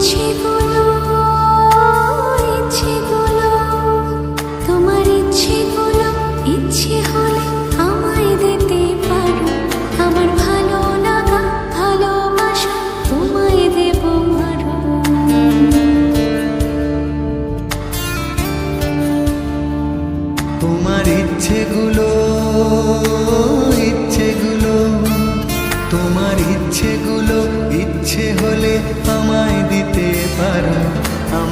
ইচ্ছেগুলো ইচ্ছেগুলো, তোমার ইচ্ছেগুলো, ইচ্ছে হলে আমার ভালো লাগা, ভালোবাসা তোমায় দেব তোমার ইচ্ছেগুলো ইচ্ছেগুলো, তোমার ইচ্ছেগুলো, ইচ্ছে হলে পারো